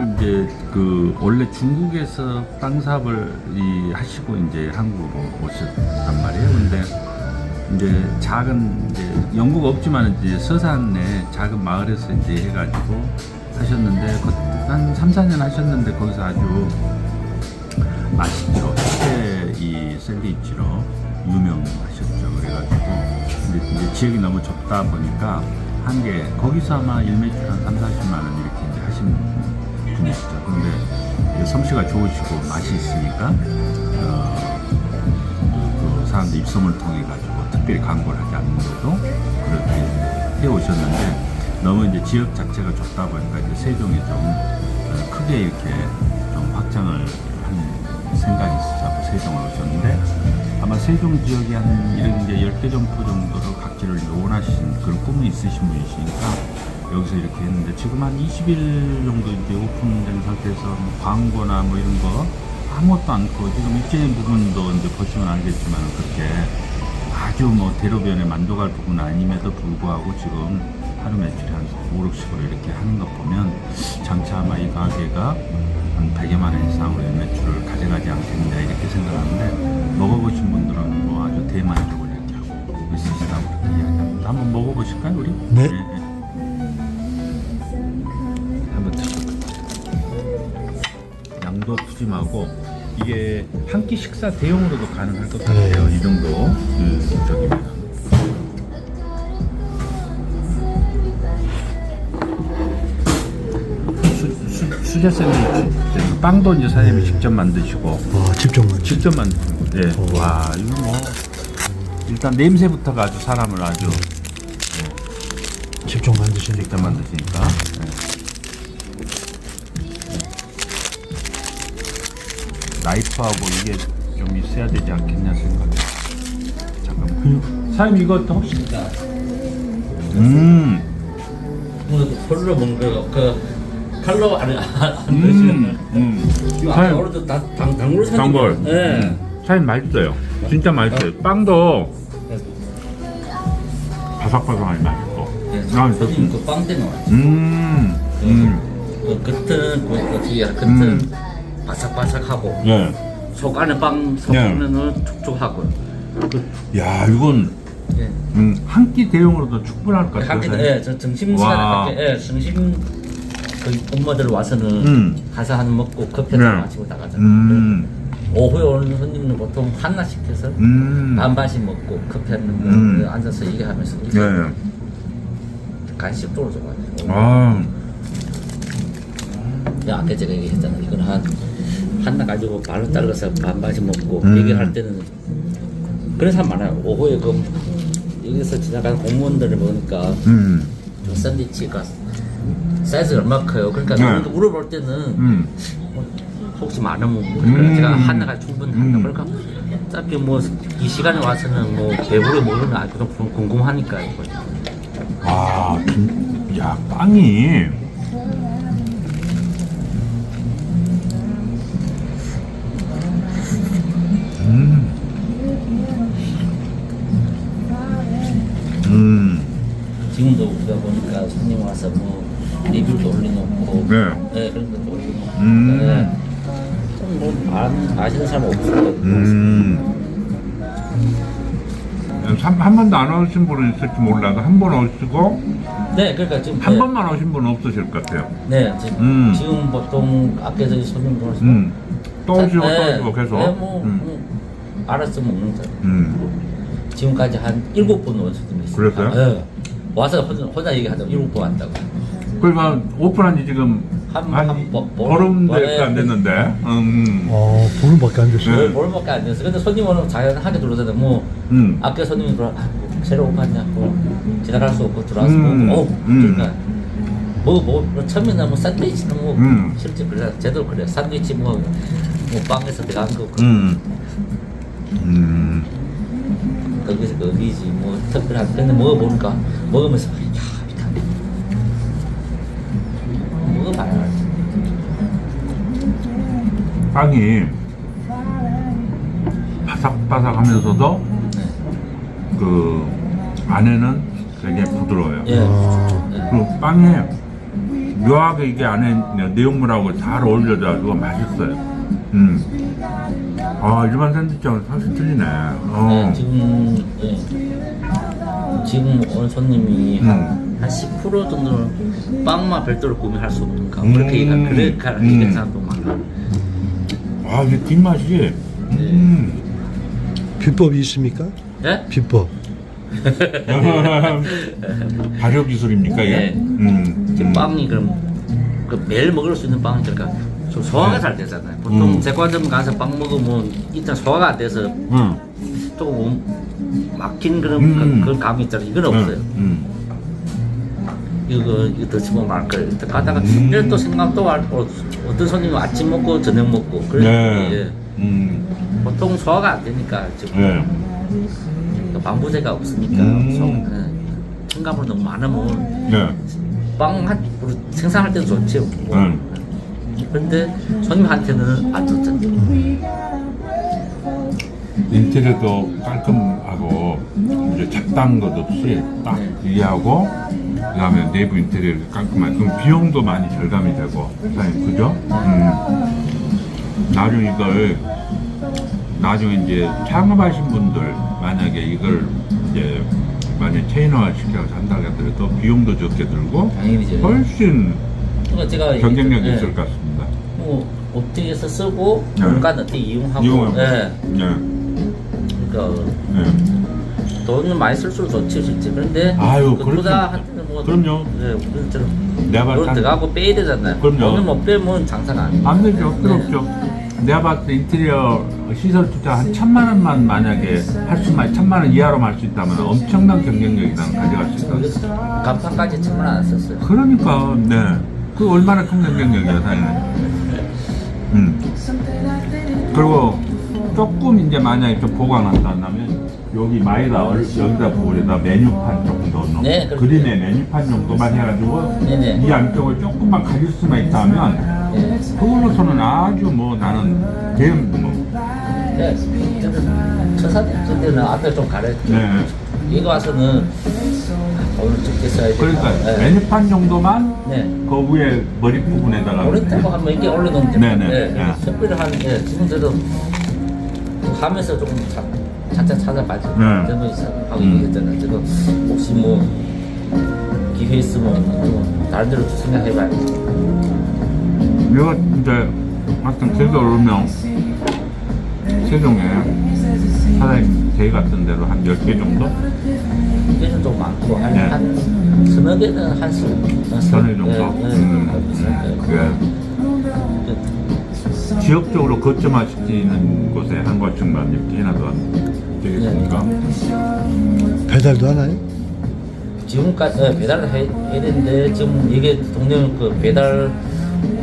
이제 그 원래 중국에서 빵 사업을 이 하시고 이제 한국으로 오셨단 말이에요. 근데 이제 작은 이제 영국 없지만 이제 서산에 작은 마을에서 이제 해가지고 하셨는데 그한 3, 4년 하셨는데 거기서 아주 맛있죠. 특히 이 샌드위치로 유명하셨죠. 그래가지고 근데 이제 지역이 너무 좁다 보니까 한 개 거기서 아마 일매출 한 3, 40만 원 이렇게 이제 하신 분이시죠. 근데 솜씨가 좋으시고 맛이 있으니까 어, 그 사람들 입소문을 통해 가지고 특별히 광고를 하지 않는데도 그렇게 해 오셨는데 너무 이제 지역 자체가 좁다 보니까 이제 세종에 좀 어, 크게 이렇게 좀 확장을 한 생각이 있으셔서 세종을 오셨는데 아마 세종 지역에 한 이런 이제 10개 점포 정도로 각지를 이제 원하신 그런 꿈이 있으신 분이시니까 여기서 이렇게 했는데 지금 한 20일 정도 이제 오픈된 상태에서 뭐 광고나 뭐 이런 거 아무것도 않고 지금 입주인 부분도 이제 보시면 알겠지만 그렇게 아주 뭐 대로변에 만족할 부분은 아님에도 불구하고 지금 하루 매출이 한 5, 60을 이렇게 하는 것 보면 장차 아마 이 가게가 한 100여만 원 이상으로 매출을 가져가지 않겠냐 이렇게 생각하는데 먹어보신 분들은 뭐 아주 대만족을 이렇게 하고 있으시다고 그렇게 이야기합니다. 한번 먹어보실까요 우리? 네. 한 푸짐하고 이게 한 끼 식사 대용으로도 가능할 것 같아요. 이 정도 그 저기면. 수- 수- 수제 샌드위치 네, 빵도 이제 사장님이 직접 만드시고 와 직접 만지. 직접 거. 네. 와 이거 뭐 일단 냄새부터가 아주 사람을 아주 직접 만드시니까. 직접 만드시니까. 네. 나이프하고 이게 좀 있어야 되지 않겠냐 생각이. 잠깐만. 사장님 이거 혹시 음, 오늘 홀로 먹는 거, 그 칼로 안, 안, 안 음, 드시는 음. 거. 아, 사장님 오늘도 다 당, 당물 사진. 단골. 예. 음. 사장님 맛있어요. 진짜 맛있어요. 빵도 바삭바삭하니 맛있고. 예. 아, 좋습니다. 그빵 때문에. 음, 음, 그 겉은 그 어떻게 겉은 음. 바삭바삭하고 네. 속 안에 빵 속에는 촉촉하고. 그, 야 이건 예. 음, 한 끼 대용으로도 충분할 것 같아요. 예, 저 점심 와. 시간에 밖에, 예, 점심 그 엄마들 와서는 음. 가서 한 먹고 커피 네. 한 마시고 나가잖아요. 음, 오후에 오는 손님은 보통 하나 시켜서 음, 반반씩 먹고 커피 한 잔 음. 앉아서 얘기하면서 네. 간식도로 좋아해요. 아, 야, 아까 제가 얘기했잖아. 이건 한 하나 가지고 반을 잘라서 반반씩 먹고 음. 얘기할 때는 그런 사람 많아요. 오후에 그 여기서 지나가는 공무원들을 보니까 음, 저 샌드위치가 사이즈가 얼마 커요. 그러니까 네. 우리가 물어볼 때는 음, 뭐 혹시 많으면 뭐 음. 제가 하나가 충분한다. 음. 그러니까 어차피 뭐 이 시간에 와서는 뭐 배부르게 먹는 거 아주 좀 궁금하니까 이거. 아, 진, 야 빵이 지금도 우리가 보니까 손님 와서 뭐 리뷰도 올려놓고 네. 네, 그런 것도 올려놓고 음. 네. 좀뭐 안 아시는 사람 없어요 음. 한, 한 번도 안 오신 분은 있을지 몰라도 한 번 오시고 네 그러니까 지금 한 네, 번만 오신 분은 없으실 것 같아요. 네 지금, 음. 지금 보통 아까 저기 손님 들어오시고 음. 또 오시고 네, 또 오시고 계속. 네, 뭐, 음. 뭐 알아서 먹는 거 음. 지금까지 한 일곱 번온 손님이 있어요 그랬어요? 네. 와서 혼자, 혼자 얘기하자고 번 왔다고 그러니까 오픈한 지 지금 한- 한, 한 뭐- 뭐- 보름도 네. 안 됐는데. 음. 어 보름밖에 안 됐어요. 네. 뭘 뭘밖에 안 됐어 근데 손님 오면 자연하게 들어오잖아요 뭐 음. 아까 손님이 들어와 아, 새로 오픈했냐고 지나갈 수 없고 들어와서 음. 보고 어 음. 그러니까 뭐, 뭐, 뭐 처음에는 뭐 샌드위치는 뭐 음. 실제 그래 제대로 그래 샌드위치 뭐, 뭐 빵에서 들어간 거 그, 음. 음. 거기서 거기지 뭐 특별한 근데 먹어보니까 먹으면서 야 비타민 먹어봐야 알지 빵이 바삭바삭하면서도 네. 그 안에는 되게 부드러워요. 예. 아. 예. 그리고 빵에 묘하게 이게 안에 내용물하고 잘 어울려져가지고 맛있어요. 음. 아 일반 샌드위치하고 사실 틀리네. 어. 네, 지금 예. 지금 오늘 손님이 음. 한10% 정도는 빵만 별도로 구매할 수 없는가 음. 그렇게 얘기하 그렇게 음. 사람도 많아. 아 이게 뒷맛이. 음. 비법이 있습니까? 예? 비법. 발효 기술입니까 이게? 네. 음. 지금 빵이 그럼 그 매일 먹을 수 있는 빵이니까 좀 소화가 네. 잘 되잖아요. 보통 음. 제과점 가서 빵 먹으면 일단 소화가 안 돼서 음. 조금 몸- 막힌 그런 음. 그- 그런 감이 있잖아요. 이건 없어요. 음. 이거 이거 드시면 말 거예요. 일단 가다가 음. 이런 또 생각 또 알- 어, 어떤 손님은 아침 먹고 저녁 먹고 그래 네. 예. 음. 보통 소화가 안 되니까 지금 네. 그 방부제가 없으니까 음. 소- 예. 첨가물 너무 많으면 네. 빵 한, 생산할 때도 좋죠. 음. 그 런데 손님한테는 안 좋죠. 인테리어도 깔끔하고 이제 잡다한 것 없이 딱 이해하고 그다음에 내부 인테리어 깔끔하게 그럼 비용도 많이 절감이 되고 사장님 그죠? 음. 나중에 이걸 나중에 이제 창업하신 분들 만약에 이걸 이제 만약 체인화 시켜서 한다고 하더라도 비용도 적게 들고 당연히죠. 훨씬 그러니까 제가 경쟁력이 예. 있을 것 같습니다. 뭐 업체에서 쓰고 네. 물가 어떻게 이용하고 이용하고. 예. 네. 그러니까 네. 돈을 많이 쓸수록 좋지 실제 그런데 아유, 그 그렇죠. 투자한테는 뭐 그럼요. 예, 우리는 좀 내가 봤을 돈때 들어가고 빼야 되잖아요 그럼요. 돈을 못 빼면 장사가 안 돼. 안 되죠. 필요 네. 없죠. 내가 봤을 때 인테리어 시설 투자 한 천만 원만 만약에 할 수만 천만 원 이하로 할수 있다면 엄청난 경쟁력이 난 가져갈 수 있다. 간판까지 천만 원안 썼어요 그러니까 네. 그 얼마나 큰 경쟁력이야 사실은. 음. 그리고 조금 이제 만약에 좀 보강한다면 여기 마이다 얼- 여기다 부분에다 메뉴판 조금 더 넣고 네, 그렇죠. 그림에 메뉴판 정도만 해가지고 네네. 이 안쪽을 조금만 가질 수만 있다면 예. 그걸로서는 아주 뭐 나는 대음 뭐 네. 처사될 때는 앞에 좀 가려 네. 여기 와서는 오늘 적게 써야 돼 그러니까 네. 메뉴판 정도만 네. 그 위에 머리 부분에다가 오른쪽 한번 이렇게 올려놓으면 네네. 네. 네. 특별히 한 예, 지금 저도 하면서 조금 자, 차차 찾아봐죠. 네. 있어 하고 음. 얘기했잖아요. 저도 혹시 뭐 기회 있으면 좀 다른 데로 좀 생각해봐요. 이거 이제 하여튼 세계 오르면 세종에 사장님 대 같은 데로 한 10개 정도? 이게는 좀 많고 한, 네. 한 서너 개는 한 수. 서너 개 정도? 네, 네. 음. 네. 그 지역적으로 거점화시키는 곳에 한 곳쯤만 이렇게 해놔도 되겠습니까? 배달도 하나요? 지금까지 네, 배달을 해, 해야 되는데 지금 이게 동네 그 배달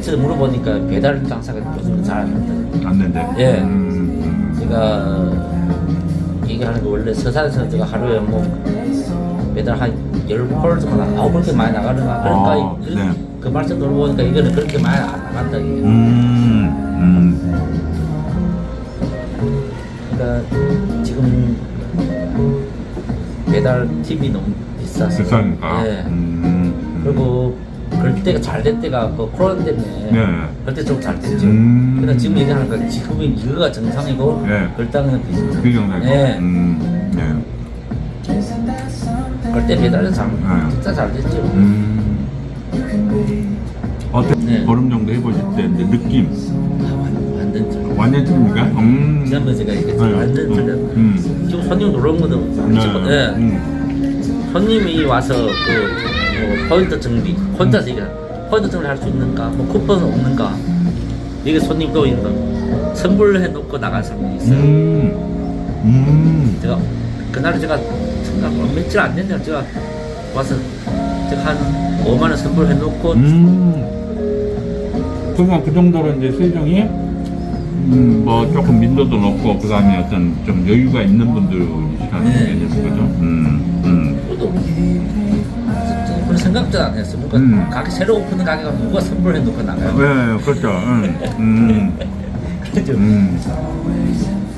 제가 물어보니까 배달 장사가 요즘 잘안. 안 된대. 예. 음, 제가 얘기하는 거 원래 서산에서 제가 하루에 뭐 매달 한 10홀 정도 나- 아우 그렇게 많이 나가는가 그러니까 아, 그, 네. 그 말씀 들어보니까 이거는 그렇게 많이 안 나간다 이게. 음, 음. 그러니까 지금 배달 팁이 너무 비쌌어 비싸니까. 예. 음, 그리고 그럴 때가 잘 될 때가 그 코로나 때문에 네. 그럴 때좀 잘 됐죠 음. 근데 지금 얘기하는 거 지금이 이거가 정상이고 네. 때는 비슷해요. 비정상이고. 네. 음, 네. 그럴 때 배달은 잘, 네. 진짜 잘 됐죠 음. 어때? 네. 보름 정도 해보실 때 이제 느낌 아, 완- 완전 틀립니까? 음. 지난번에 제가 얘기했죠 네. 완전 음. 틀려 음. 지금 손님 들어온 것도 네. 예. 음. 손님이 와서 그 뭐, 포인트 정비 혼자 서 이거 포인트 정비 할수 있는가 뭐 쿠폰 없는가 이게 손님도 이거 선물해 놓고 나간 사람이 있어요 음. 음. 제가 그날 제가 생각 며칠 안 됐네요 제가 와서 제가 한 5만 원 선물해 놓고 음. 그러니까 그 정도로 이제 세종이 음, 뭐 조금 민도도 높고 그 다음에 어떤 좀 여유가 있는 분들이시라는 네. 개념인 거죠. 음. 음. 생각도 안 했어요. 뭔가 음. 가게 새로 오픈한 가게가 누가 선물해 놓고 나가요. 네, 그렇죠. 음. 음. 그죠? 음.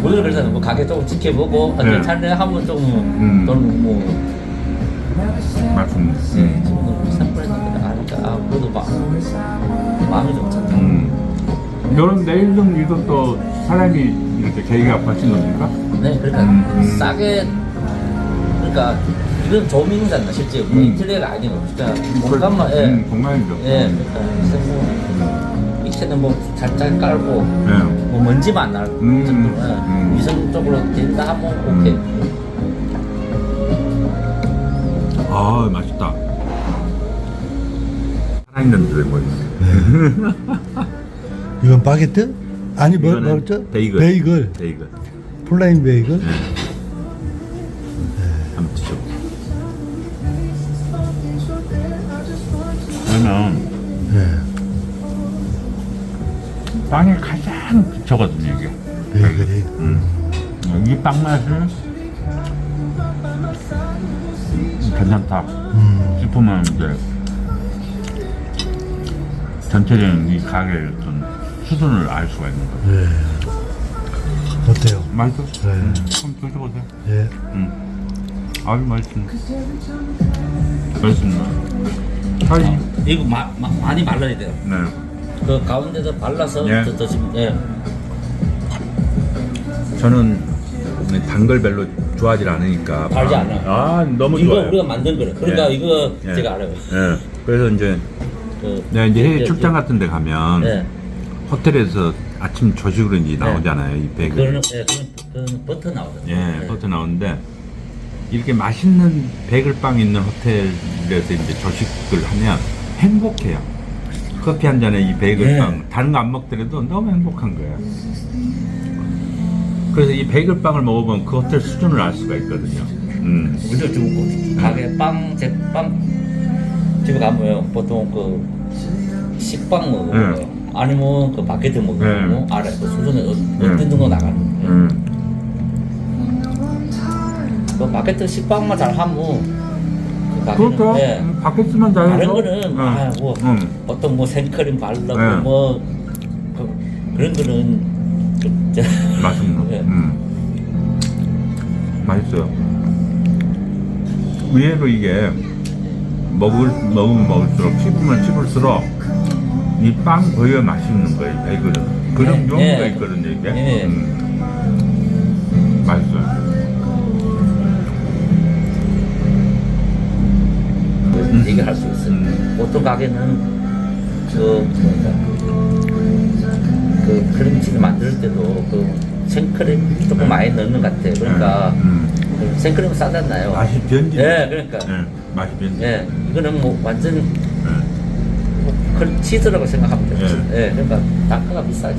오늘 그래서 뭐 가게 조금 지켜보고 네. 괜찮네 하면 좀 음. 돈뭐 맞습니다. 네, 음. 지금 선물해 놓고 나가니까 아 그래도 막 마음이 좀 찼다. 음. 이런 내일동 이것도 사람이 이렇게 계기가 바친 겁니까? 네, 그러니까 음. 싸게 그러니까 이건 조민이잖아 실제 뭐 음. 인테리어가 아니고 그러니까 공간만 예, 음, 공간이죠. 예, 그러니까 그래서 뭐 밑에는 뭐 살짝 깔고 예. 뭐 먼지만 안날 음. 정도로 예, 음. 위생적으로 된다 하면 오케이. 아, 맛있다. 살아있는 듯해 보이네. 이건 바게트? 아니 뭐 이거는 뭐였죠? 베이글. 베이글. 베이글. 플레인 베이글. 한번 드셔. 그러면 네. 빵의 가장 기초거든요, 이게. 베이글이. 음. 이빵 맛은 괜찮다 음. 싶으면 이제 전체적인 이 가게의 어떤 수준을 알 수가 있는 거죠. 네. 어때요? 맛있어? 네. 음, 한번 드셔보세요. 예. 음. 아주 맛있습니다. 맛있습니다. 사장님. 이거 마, 마, 많이 말라야 돼요. 네. 그 가운데서 발라서 예. 더 드시면 예. 저는 단걸 별로 좋아하지 않으니까. 달지 않아. 아, 너무 이거 좋아요. 우리가 만든 거래. 그러니까 예. 이거 예. 제가 알아요. 예. 그래서 이제 그 내가 이제 해외 예, 출장 예. 같은 데 가면 예. 호텔에서 아침 조식으로 이제 나오잖아요. 이 베이글. 그거는 예, 그건, 그건 버터 나오거든요. 예, 버터 나오는데 이렇게 맛있는 베이글빵 있는 호텔에서 이제 조식을 하면 행복해요. 커피 한 잔에 이 베이글빵 예. 다른 거 안 먹더라도 너무 행복한 거예요. 그래서 이 베이글빵을 먹어보면 그 호텔 수준을 알 수가 있거든요. 음. 우리도 주고 가게 빵, 제빵 집에 가면 보통 그 식빵 먹고 네. 아니면 그 바게트 먹고 네. 알아요. 그 수준에 어, 네. 어떤 정도 나가는 거예요. 음. 그 바게트 식빵만 잘 하면 그 가게는 그렇죠. 예. 음, 바켓스만 잘해서. 다른 거는 음. 아, 뭐 음. 어떤 뭐 생크림 바르고 네. 뭐 그, 그런 거는 좀 저- 맛있는. 예. 음. 맛있어요. 의외로 이게 먹을 먹으면 먹을수록 씹으면 씹을수록 이 빵 거의 맛있는 거예요. 베이글은 그런 네, 용도가 네. 있거든요. 이게 네. 음. 맛있어요. 얘기할 수 있어요. 음. 보통 가게는 그 뭐냐 그 크림치즈 만들 때도 그 생크림 조금 많이 넣는 것 같아요. 그러니까 음. 그 생크림 싸잖아요. 맛이 변질. 예, 그러니까 예, 맛이 변질. 예, 이거는 뭐 완전 예. 뭐그 치즈라고 생각하면 돼요. 예. 예, 그러니까 단가가 비싸죠.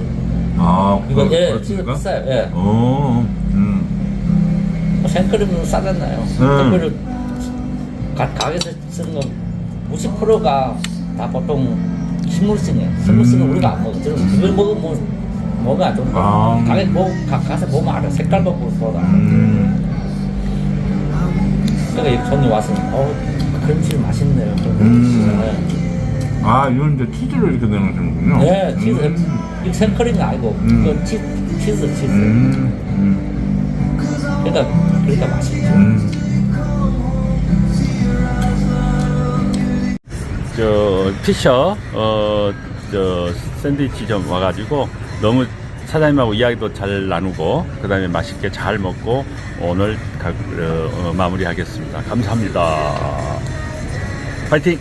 아, 이거 그- 예, 치즈 그렇습니까? 비싸요. 예. 어, 음. 뭐 생크림은 싸잖아요. 생크림 가, 가게에서 쓰는 거 90%가 다 보통 식물성이에요. 식물성은 음. 우리가 안 먹어. 저는 그걸 먹으면 뭐, 뭐가 좀 아. 가게 뭐 가, 가서 보면 알아. 색깔만 보다. 음. 그러니까 이 손님 와서 어 크림치즈 맛있네요. 음. 아, 이건 이제 치즈를 이렇게 넣으시는군요. 네, 치즈. 음. 이거 생크림이 아니고 음. 이건 치, 치즈 치즈. 음. 음. 그러니까 그러니까 맛있죠. 음. 저 피셔 어 저 샌드위치점 와가지고 너무 사장님하고 이야기도 잘 나누고 그 다음에 맛있게 잘 먹고 오늘 가, 어, 어, 마무리하겠습니다. 감사합니다. 파이팅!